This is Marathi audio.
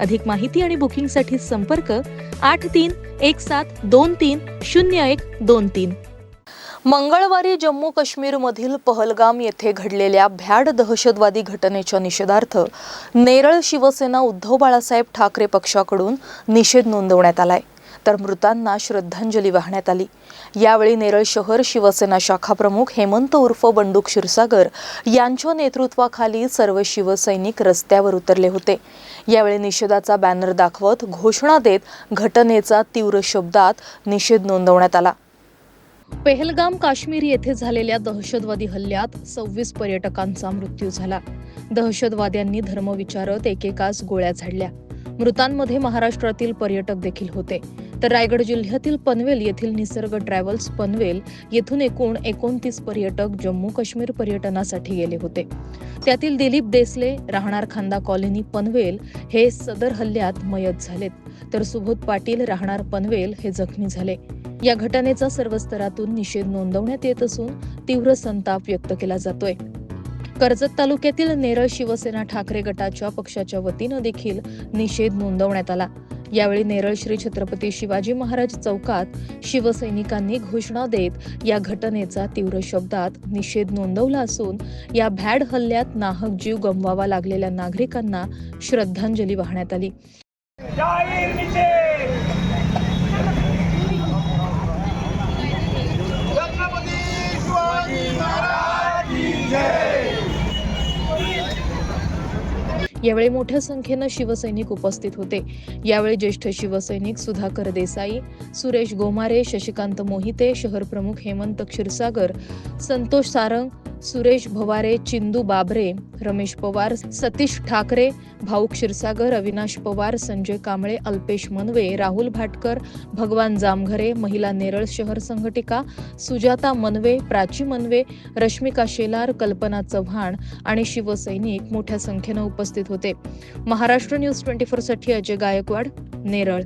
अधिक माहिती आणि बुकिंगसाठी संपर्क आठ तीन एक सात दोन तीन शून्य एक दोन तीन. मंगळवारी जम्मू काश्मीरमधील पहलगाम येथे घडलेल्या भ्याड दहशतवादी घटनेच्या निषेधार्थ नेरळ शिवसेना उद्धव बाळासाहेब ठाकरे पक्षाकडून निषेध नोंदवण्यात आलाय. तर मृतांना श्रद्धांजली वाहण्यात आली. यावेळी नेरळ शहर शिवसेना शाखा प्रमुख हेमंत उर्फ बंडू क्षीरसागर यांच्या नेतृत्वाखाली सर्व शिवसैनिक रस्त्यावर उतरले होते. यावेळी निषेधाचा बॅनर दाखवत घोषणा देत घटनेचा तीव्र शब्दात निषेध नोंदवण्यात आला. पेहलगाम काश्मीर येथे झालेल्या दहशतवादी हल्ल्यात सव्वीस पर्यटकांचा मृत्यू झाला. दहशतवाद्यांनी धर्मविचारत एकेकास गोळ्या झाडल्या. मृतांमध्ये महाराष्ट्रातील पर्यटक देखील होते. तर रायगड जिल्ह्यातील पनवेल येथील निसर्ग ट्रॅव्हल्स पनवेल येथून एकूण एकोणतीस पर्यटक जम्मू काश्मीर पर्यटनासाठी गेले होते. त्यातील दिलीप देसले राहणार खांदा कॉलनी पनवेल हे सदर हल्ल्यात मयत झालेत. तर सुबोध पाटील राहणार पनवेल हे जखमी झाले. या घटनेचा सर्व स्तरातून निषेध नोंदवण्यात येत असून तीव्र संताप व्यक्त केला जातोय. कर्जत तालुक्यातील नेरळ शिवसेना ठाकरे गटाच्या पक्षाच्या वतीनं देखील निषेध नोंदवण्यात आला. यावेळी नेरळ श्री छत्रपती शिवाजी महाराज चौकात शिवसैनिकांनी घोषणा देत या घटनेचा तीव्र शब्दात निषेध नोंदवला असून या भॅड हल्ल्यात नाहक जीव गमवावा लागलेल्या नागरिकांना श्रद्धांजली वाहण्यात आली. यावेळी मोठ्या संख्येनं शिवसैनिक उपस्थित होते. यावेळी ज्येष्ठ शिवसैनिक सुधाकर देसाई सुरेश गोमारे शशिकांत मोहिते शहर प्रमुख हेमंत क्षीरसागर संतोष सारंग सुरेश भवारे चिंदू बाबरे रमेश पवार सतीश ठाकरे भाऊ क्षीरसागर अविनाश पवार संजय कांबळे अल्पेश मनवे राहुल भाटकर भगवान जामघरे महिला नेरळ शहर संघटिका सुजाता मनवे प्राची मनवे रश्मिका शेलार कल्पना चव्हाण आणि शिवसैनिक मोठ्या संख्येनं उपस्थित होते. महाराष्ट्र न्यूज ट्वेंटी फोरसाठी अजय गायकवाड नेरळ.